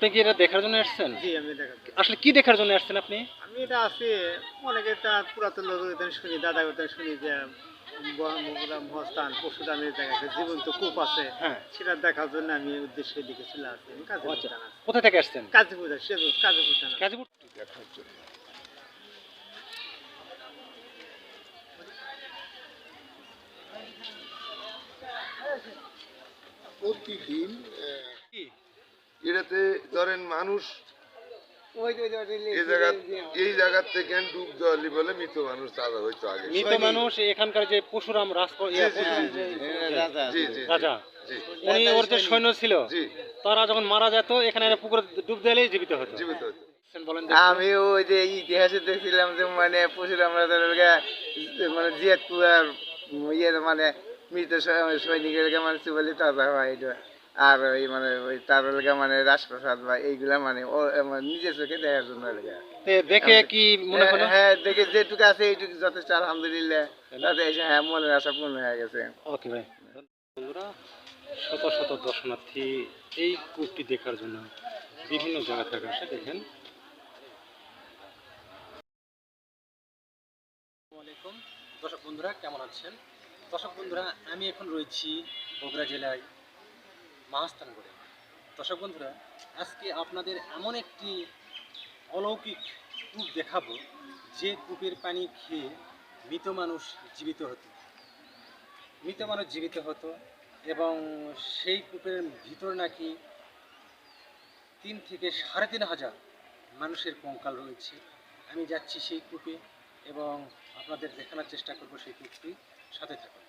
আপনি কি এটা দেখার জন্য আসছেন জি আমি দেখা আসলে কি দেখার জন্য আসছেন আপনি? আমি এটা আছি অনেকে তা পুরাতন শুনি দাদা কথা শুনি যে মহস্থান পশুদানের জায়গাতে জীবন্ত কূপ আছে। হ্যাঁ। সেটা দেখার জন্য আমি উদ্দেশ্যের দিকে চলে আসছি আমি কাজীপুর আচ্ছা। থানা কোথা থেকে আসছেন? কাজীপুর সেজুস কাজীপুর দেখার জন্য প্রতিদিন? এটাতে ধরেন মানুষ এই জায়গা এই জায়গার থেকে ডুব দেওয়ালি বলে মৃত মানুষ তাজা হইতো আগে। মৃত মানুষ এখানকার যে পশুরাম রাজ ইয়া, পশুরাম। যে জি জি জি, রাজা। উনি ওর যে সৈন্য ছিল তারা যখন মারা যেত এখানে পুকুরে ডুব দিলেই জীবিত হতো। জীবিত বলেন আমি ওই যে ইতিহাসে দেখছিলাম যে মানে পশুর আমরা মানে জিয়াদপুর আর ইয়ে মানে মৃত সৈ- সৈনিকের মানে চুবালি তাজা হয় এটা। আর ওই মানে ওই তার লেগে মানে রাজপ্রসাদ বা এইগুলা মানে ও আমার নিজের চোখে দেখার জন্য লেগে দেখে কি মনে হলো? হ্যাঁ দেখে যেটুকু আছে এইটুকু যথেষ্ট আলহামদুলিল্লাহ। তাতে এসে হ্যাঁ মনের আশা পূর্ণ হয়ে গেছে। ওকে ভাই। বন্ধুরা শত শত দর্শনার্থী এই কূপটি দেখার জন্য বিভিন্ন জায়গা থেকে আসে দেখেন। দর্শক বন্ধুরা কেমন আছেন? দর্শক বন্ধুরা আমি এখন রয়েছি বগুড়া জেলায়। মাহাস্থানগড়ে দর্শক বন্ধুরা, আজকে আপনাদের এমন একটি অলৌকিক কূপ দেখাবো, যে কূপের পানি খেয়ে মৃত মানুষ জীবিত হতো। মৃত মানুষ জীবিত হতো এবং সেই কূপের ভিতর নাকি তিন থেকে সাড়ে তিন হাজার মানুষের কঙ্কাল রয়েছে। আমি যাচ্ছি সেই কূপে এবং আপনাদের দেখানোর চেষ্টা করব সেই কূপটি সাথে থাকুন।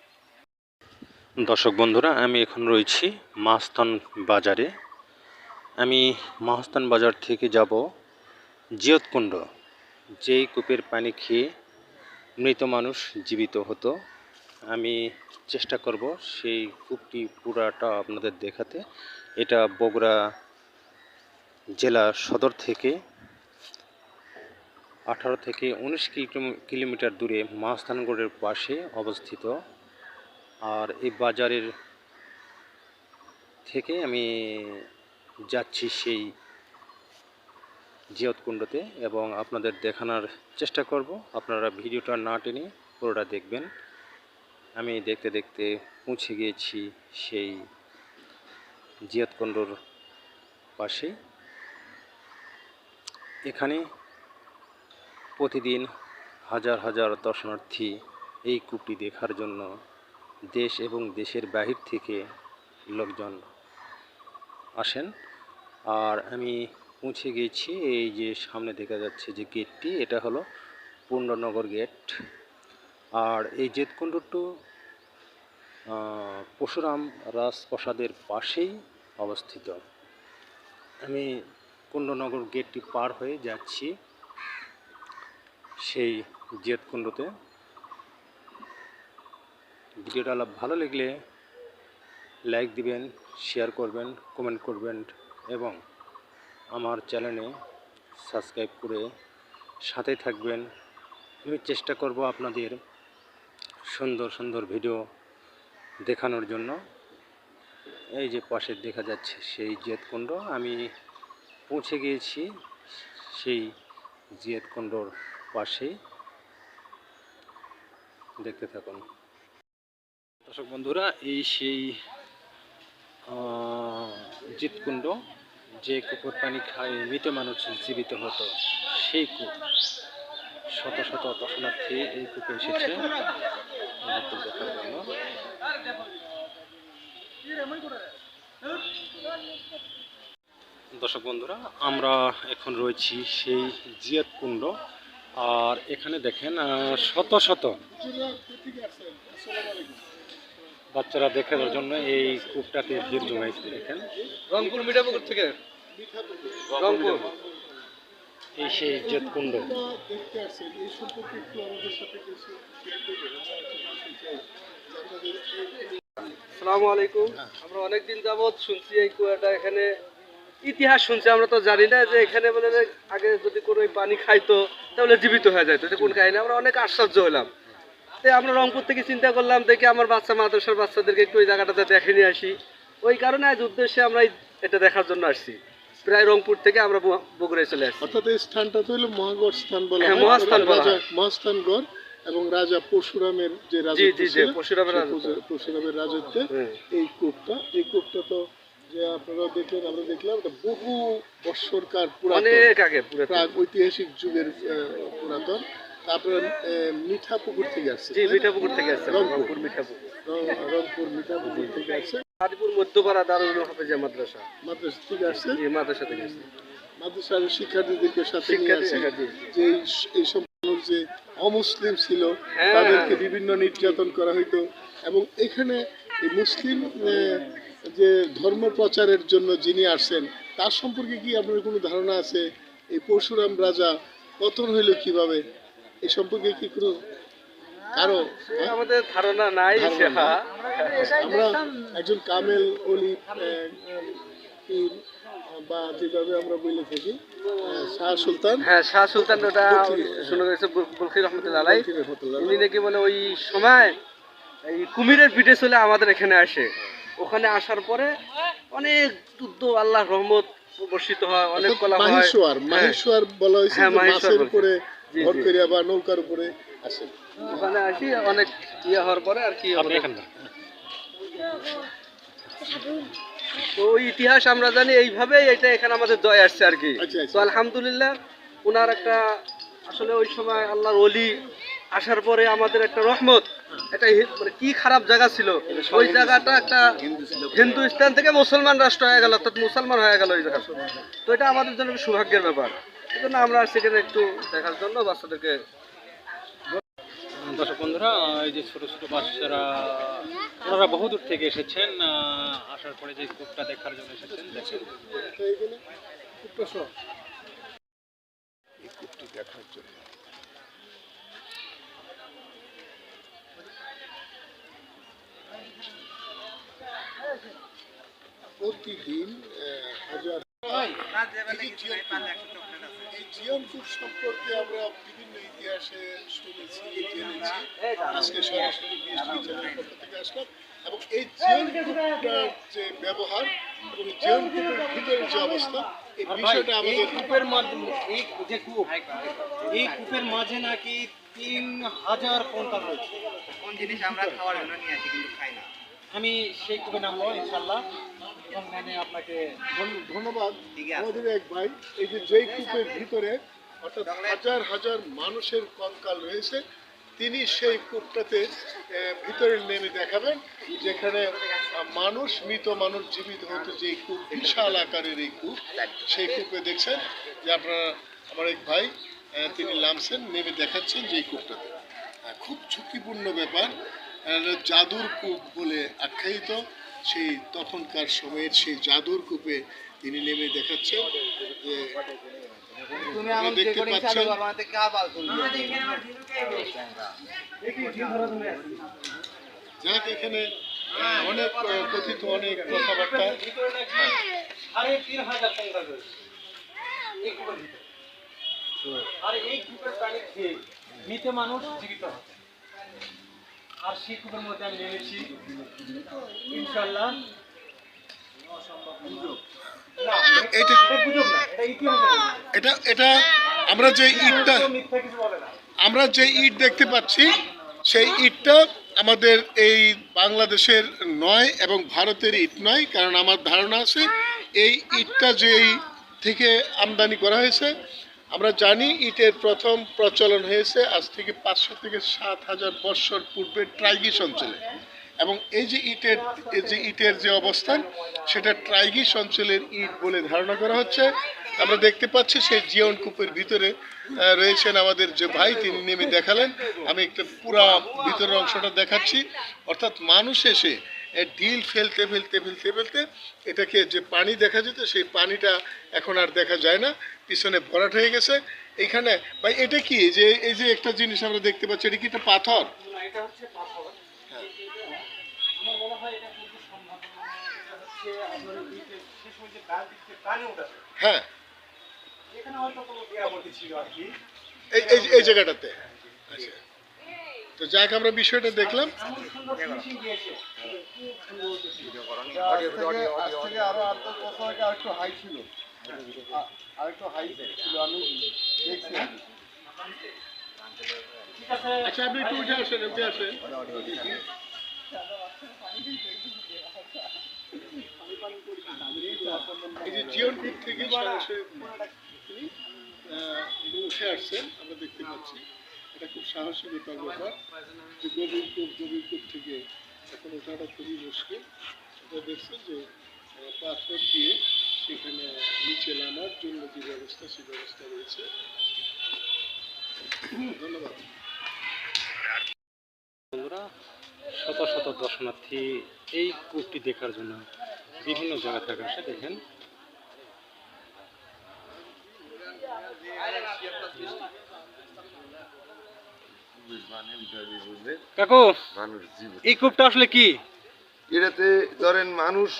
দর্শক বন্ধুরা, আমি এখন রয়েছি মাহস্তান বাজারে। আমি মাহস্তান বাজার থেকে যাব জিয়তকুণ্ড, যেই কূপের পানি খেয়ে মৃত মানুষ জীবিত হতো। আমি চেষ্টা করব সেই কূপটি পুরাটা আপনাদের দেখাতে। এটা বগুড়া জেলা সদর থেকে আঠারো থেকে উনিশ কিলোমিটার দূরে মহাস্থানগড়ের পাশে অবস্থিত। আর এই বাজারের থেকে আমি যাচ্ছি সেই জিয়তকুণ্ডতে এবং আপনাদের দেখানোর চেষ্টা করব। আপনারা ভিডিওটা না টেনে পুরোটা দেখবেন। আমি দেখতে দেখতে পৌঁছে গিয়েছি সেই জিয়াতকুণ্ডর পাশে। এখানে প্রতিদিন হাজার হাজার দর্শনার্থী এই কূপটি দেখার জন্য দেশ এবং দেশের বাহির থেকে লোকজন আসেন। আর আমি পৌঁছে গিয়েছি এই যে সামনে দেখা যাচ্ছে যে গেটটি, এটা হলো পূর্ণনগর গেট। আর এই জেতকুণ্ড টু পরশুরাম রাজপ্রাসাদের পাশেই অবস্থিত। আমি কুণ্ডনগর গেটটি পার হয়ে যাচ্ছি সেই জেতকুণ্ডতে ভিডিওটা ভালো লাগলে লাইক দিবেন, শেয়ার করবেন কমেন্ট করবেন এবং আমার চ্যানেলে সাবস্ক্রাইব করে সাথে থাকবেন। আমি চেষ্টা করব আপনাদের সুন্দর সুন্দর ভিডিও দেখানোর জন্য। এই যে পাশে দেখা যাচ্ছে সেই জিয়তকুণ্ড আমি পৌঁছে গিয়েছি সেই জিয়তকুণ্ডর পাশেই। দেখতে থাকুন। দর্শক বন্ধুরা, এই সেই জিতকুণ্ড যে কুকুর পানি খায় মৃত মানুষ জীবিত হতো, সেই কূপ। শত শত দর্শনার্থী এই কূপে এসেছে। দর্শক বন্ধুরা, আমরা এখন রয়েছি সেই জিয়াত কুণ্ড। আর এখানে দেখেন শত শত বাচ্চারা দেখার জন্য এই কূপটাতে ভিড় জমাইছে দেখেন। রংপুর মিঠাপুকুর থেকে? রংপুর। এই সেই কুণ্ড করবেন সালামু আলাইকুম। আমরা অনেকদিন যাবৎ শুনছি এই কুয়াটা। এখানে ইতিহাস শুনছি আমরা তো জানি না যে এখানে মানে আগে যদি কোনো পানি খাইতো তাহলে জীবিত হয়ে যাইতো। কোন কাহিনী? আমরা অনেক আশ্চর্য হলাম। তো আমরা রংপুর থেকে চিন্তা করলাম দেখি আমার বাচ্চা মাদ্রাসার বাচ্চাদেরকে একটু ওই জায়গাটাতে দেখে নিয়ে আসি ওই কারণে আজ উদ্দেশ্যে আমরা এটা দেখার জন্য আসছি প্রায় রংপুর থেকে আমরা বগুড়ায় চলে আসছি অর্থাৎ এই স্থানটা তো হলো মহাগড় স্থান বলা হ্যাঁ, হয়। মহাস্থান বলা হয়। মহাস্থানগড় এবং রাজা পরশুরামের যে রাজত্ব জি জি পরশুরামের রাজত্ব। পরশুরামের রাজত্বে হ্যাঁ। এই কূপটা এই কূপটা তো যে আপনারা দেখলেন আমরা দেখলাম এটা বহু বৎসরকার পুরাতন অনেক আগে ঐতিহাসিক যুগের পুরাতন তারপরে আহ, মিঠা পুকুর থেকে আসছে জি মিঠাপুকুর থেকে আসছে রংপুর। মিঠাপুকুর। রংপুর মিঠা পুকুর থেকে আসছে। মধ্যপাড়া দারুল হাফেজা মাদ্রাসা। মাদ্রাসা থেকে আসছে? জি মাদ্রাসা থেকে আসছে। মাদ্রাসার শিক্ষার্থীদেরকে সাথে নিয়ে আসছে। যে এই স- সব মানুষ যে অমুসলিম ছিল হ্যাঁ। তাদেরকে বিভিন্ন নির্যাতন করা হইতো। এবং এখানে মুসলিম যে ধর্ম প্রচারের জন্য যিনি আসছেন তার সম্পর্কে কি আপনার কোনো ধারণা আছে? এই পরশুরাম রাজা পতন হইল কীভাবে? এই সম্পর্কে কি কোনো কারও হ্যাঁ? আমাদের ধারণা নাই। হ্যাঁ। আমরা একজন কামেল অলি বা যেভাবে আমরা বলে থাকি শাহ সুলতান হ্যাঁ শাহ সুলতান ওটা বলখি। গেছে বলখি রহমতুল্লাহ আলাই বলখি রহমতুল্লাহ। উনি নাকি বলে ওই সময় এই কুমিরের পিঠে চলে আমাদের এখানে আসে ওখানে আসার পরে অনেক যুদ্ধ আল্লাহ রহমত বর্ষিত হয় অনেক কলা হয় মাহেশ্বর হ্যাঁ। বলা হয়েছে হ্যাঁ, মাছের উপরে বা নৌকার উপরে আসে। ওখানে আসি অনেক ইয়ে হওয়ার পরে আর কি তো ওই ইতিহাস আমরা জানি এইভাবে এটা এখানে আমাদের জয় আসছে আর কি। আচ্ছা, আচ্ছা। তো আলহামদুলিল্লাহ ওনার একটা আসলে ওই সময় আল্লাহর অলি আসার পরে আমাদের একটা রহমত একটা মানে কি খারাপ জায়গা ছিল। ওই জায়গাটা একটা হিন্দুস্তান থেকে মুসলমান রাষ্ট্র হয়ে গেল অর্থাৎ মুসলমান হয়ে গেল ওই জায়গা। তো এটা আমাদের জন্য সৌভাগ্যের ব্যাপার। জন্য আমরা সেখানে একটু দেখার জন্য বাচ্চাদেরকে দর্শক বন্ধুরা এই যে ছোটো ছোটো বাচ্চারা ওনারা বহুদূর থেকে এসেছেন আসার পরে যে কূপটা দেখার জন্য এসেছেন দেখেন। এই কূপটি দেখার জন্য প্রতিদিন হাজার কূপ সম্পর্কে আমরা বিভিন্ন ইতিহাসে শুনেছি জেনেছি। আজকে সরাসরি বিএসটি চ্যানেলের পক্ষ থেকে আসলাম। এবং এই কূপটার যে ব্যবহার এবং কূপের যে অবস্থা এই বিষয়টা আমাদের কূপের মাধ্যমে এই যে কূপ এই কূপের মাঝে নাকি তিন হাজার কঙ্কাল রয়েছে। কোন জিনিস আমরা খাওয়ার জন্য নিয়ে আসি কিন্তু খাই না। আমি সেই কূপে নামবো ইনশাল্লাহ। এবং মানে আপনাকে ধন্য- ধন্যবাদ। এক ভাই এই যে যেই কূপের ভিতরে অর্থাৎ হাজার হাজার মানুষের কঙ্কাল রয়েছে তিনি সেই কূপটাতে ভিতরে নেমে দেখাবেন যেখানে মানুষ মৃত মানুষ জীবিত হতো যে কূপ বিশাল আকারের এই কূপ সেই কূপে দেখছেন যে আপনারা আমার এক ভাই তিনি নামছেন নেমে দেখাচ্ছেন যে এই কূপটাতে খুব ঝুঁকিপূর্ণ ব্যাপার জাদুর কূপ বলে আখ্যায়িত। সেই তখনকার সময়ের সেই জাদুর কূপে তিনি নেমে দেখাচ্ছেন যে দেখতে পাচ্ছেন যাক এখানে অনেক কথিত অনেক কথাবার্তা। সাড়ে তিন হাজার কঙ্কাল রয়েছে এই কূপের ভিতরে। আর এই কূপের পানি খেয়ে মৃত মানুষ জীবিত হয় আর কূপের মধ্যে আমি নেমেছি। ইনশাল্লাহ এটা এটা আমরা যে ইটটা আমরা যে ইট দেখতে পাচ্ছি সেই ইটটা আমাদের এই বাংলাদেশের নয় এবং ভারতের ইট নয় কারণ আমার ধারণা আছে এই ইটটা যেই থেকে আমদানি করা হয়েছে আমরা জানি ইটের প্রথম প্রচলন হয়েছে আজ থেকে পাঁচশো থেকে সাত হাজার বৎসর পূর্বে ট্রাইগিস অঞ্চলে এবং এই যে ইটের, এই যে ইটের যে অবস্থান, সেটা ট্রাইগিস অঞ্চলের ইট বলে ধারণা করা হচ্ছে। আমরা দেখতে পাচ্ছি সেই জিয়ন কূপের ভিতরে রয়েছেন আমাদের যে ভাই, তিনি নেমে দেখালেন। আমি একটা পুরা ভিতরের অংশটা দেখাচ্ছি। অর্থাৎ মানুষ এসে ঢিল ফেলতে ফেলতে ফেলতে ফেলতে এটাকে যে পানি দেখা যেত সেই পানিটা এখন আর দেখা যায় না। পিছনে ভরাট হয়ে গেছে। এখানে ভাই এটা কি? যে এই যে একটা জিনিস আমরা দেখতে পাচ্ছি এটা কি একটা পাথর? হয়। হ্যাঁ এই জায়গাটাতে। আচ্ছা। তো যাক আমরা বিষয়টা দেখলাম। আচ্ছা এই যে জিওন থেকে আমরা দেখতে পাচ্ছি। এটা খুব সাহসী ব্যাপার যে গভীর কূপ গভীর কূপ থেকে এখন ওঠাটা খুবই মুশকিল। এটা দেখছেন যে পাথর দিয়ে সেখানে নিচে নামার জন্য যে ব্যবস্থা, সে ব্যবস্থা রয়েছে। ধন্যবাদ। শত শত দর্শনার্থী এই কূপটি দেখার জন্য বিভিন্ন জায়গা থেকে আসে, দেখেন। জীবন। এই কূপটা আসলে কি? এটাতে ধরেন মানুষ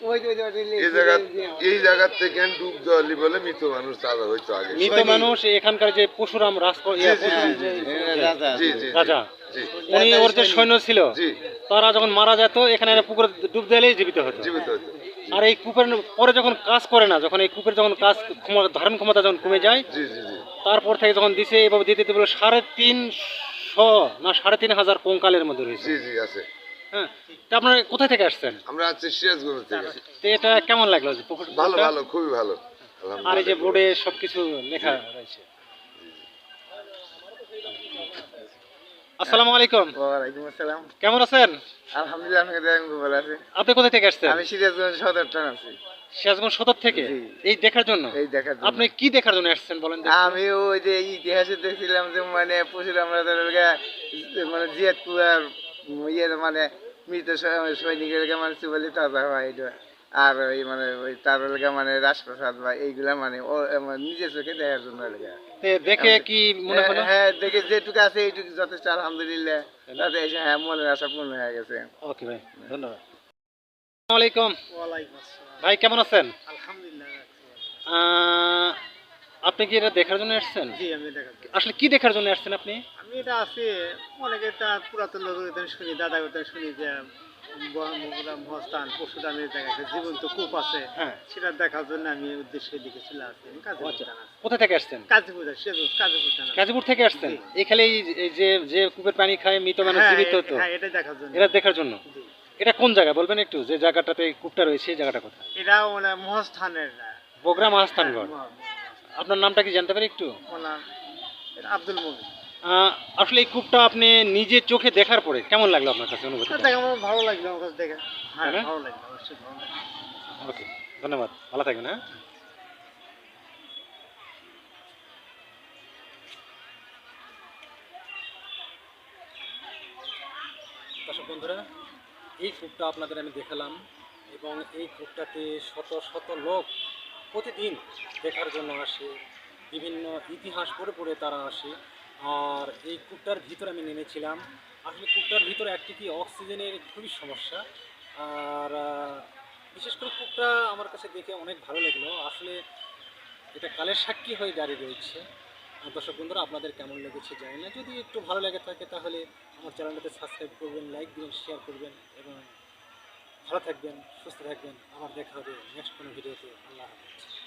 ওই যে- ওই যে- ওই যে- এই জায়গা এই জায়গার থেকে ডুব দেওয়ালি বলে মৃত মানুষ তাজা হইতো আগে। মৃত মানুষ এখানকার যে পশুরাম রাজ ইয়া, পশুরাম যে রাজা জি জি রাজা। জি। উনি ওর যে সৈন্য ছিল তারা যখন মারা যেত এখানে পুকুরে ডুব দিলেই জীবিত হতো। জীবিত হইতো আর এই কূপের পরে যখন কাজ করে না যখন এই কূপের যখন কাজ ক্ষমতা ধারণ ক্ষমতা যখন কমে যায় জি জি জি। তারপর থেকে যখন দিছে এভাবে দিতে দিতে বলে সাড়ে তিনশো না সাড়ে তিন হাজার কঙ্কালের মধ্যে রয়েছে। জি জি আছে। হ্যাঁ তা আপনারা কোথায় থেকে আসছেন? আমরা আছি সিরাজগঞ্জ থেকে। তো এটা কেমন লাগল যে পুকুর ভালো ভালো খুবই ভালো। আর এই যে বোর্ডে সবকিছু লেখা রয়েছে। আসসালামু আলাইকুম। ওয়ালাইকুম আসসালাম। কেমন আছেন? আলহামদুলিল্লাহ খুব ভালো আছে। আপনি কোথায় থেকে আসছেন? আমি সিরাজগঞ্জ সদর টান আছি সিরাজগঞ্জ সদর থেকে? এই দেখার জন্য? এই দেখার জন্য। আপনি কি দেখার জন্য আসছেন বলেন আমি ওই যে ইতিহাসে দেখছিলাম যে মানে রাজার লগে মানে জিয়াদপুরার ইয়ে মানে মৃত সৈনিকের মানে চুবালি তাজা হয় এটা। আর ওই মানে ওই তার লগে মানে রাজপ্রসাদ বা এইগুলা মানে ও নিজের চোখে দেখার জন্য লগে দেখে কি মনে হলো? হ্যাঁ দেখে যেটুকু আছে এইটুকু যথেষ্ট আলহামদুলিল্লাহ। তাতে এসে হ্যাঁ মনের আশা পূর্ণ হয়ে গেছে। ওকে ভাই ধন্যবাদ। আসসালামু আলাইকুম। ওয়ালাইকুম আসসালাম। ভাই কেমন আছেন? আলহামদুলিল্লাহ আপনি কি এটা দেখার জন্য আসছেন? জি আমি দেখা আসলে কি দেখার জন্য আসছেন আপনি? আমি এটা আছি অনেকে পুরাতন লোকের শুনি দাদা কথা শুনি যে মহস্থান পশুরামের জায়গাতে জীবন্ত কূপ আছে হ্যাঁ। সেটা দেখার জন্য আমি উদ্দেশ্যে দিকে চলে আসছি আমি কাজীপুর আচ্ছা। কোথায় থেকে আসছেন? কাজীপুর থেকে আসছেন। এখানে যে যে কূপের পানি খায় মৃত মানুষ হ্যাঁ, জীবিত হ্যাঁ এটা দেখার জন্য। এটা দেখার জন্য। এটা কোন জায়গা বলবেন একটু যে জায়গাটাতে এই কূপটা রয়েছে সেই জায়গাটা কোথায়? এটা মানে মহস্থানের বগরা মহাস্থানগড় হ্যাঁ, আপনার নামটা কি জানতে পারি একটু? আব্দুল মুমিন। আসলে এই কূপটা আপনি নিজে চোখে দেখার পরে কেমন লাগল আপনার কাছে অনুভূতি দেখা আমার ভালো লাগল আমার কাছে দেখে। হ্যাঁ ভালো লাগল অবশ্যই ভালো লাগল। ওকে ধন্যবাদ। ভালো থাকবেন হ্যাঁ? দর্শক বন্ধুরা এই কূপটা আপনাদের আমি দেখালাম এবং এই কূপটাতে শত শত লোক প্রতিদিন দেখার জন্য আসে। বিভিন্ন ইতিহাস পড়ে পড়ে তারা আসে। আর এই কূপটার ভিতরে আমি নেমেছিলাম। আসলে কূপটার ভিতরে একটি কি অক্সিজেনের খুবই সমস্যা। আর বিশেষ করে কূপটা আমার কাছে দেখে অনেক ভালো লাগল। আসলে এটা কালের সাক্ষী হয়ে দাঁড়িয়ে রয়েছে। দর্শক বন্ধুরা, আপনাদের কেমন লেগেছে জানি না। যদি একটু ভালো লেগে থাকে তাহলে আমার চ্যানেলটাতে সাবস্ক্রাইব করবেন লাইক দিবেন শেয়ার করবেন এবং ভালো থাকবেন, সুস্থ থাকবেন। আবার দেখা হবে নেক্সট কোনো ভিডিওতে আল্লাহ হাফেজ।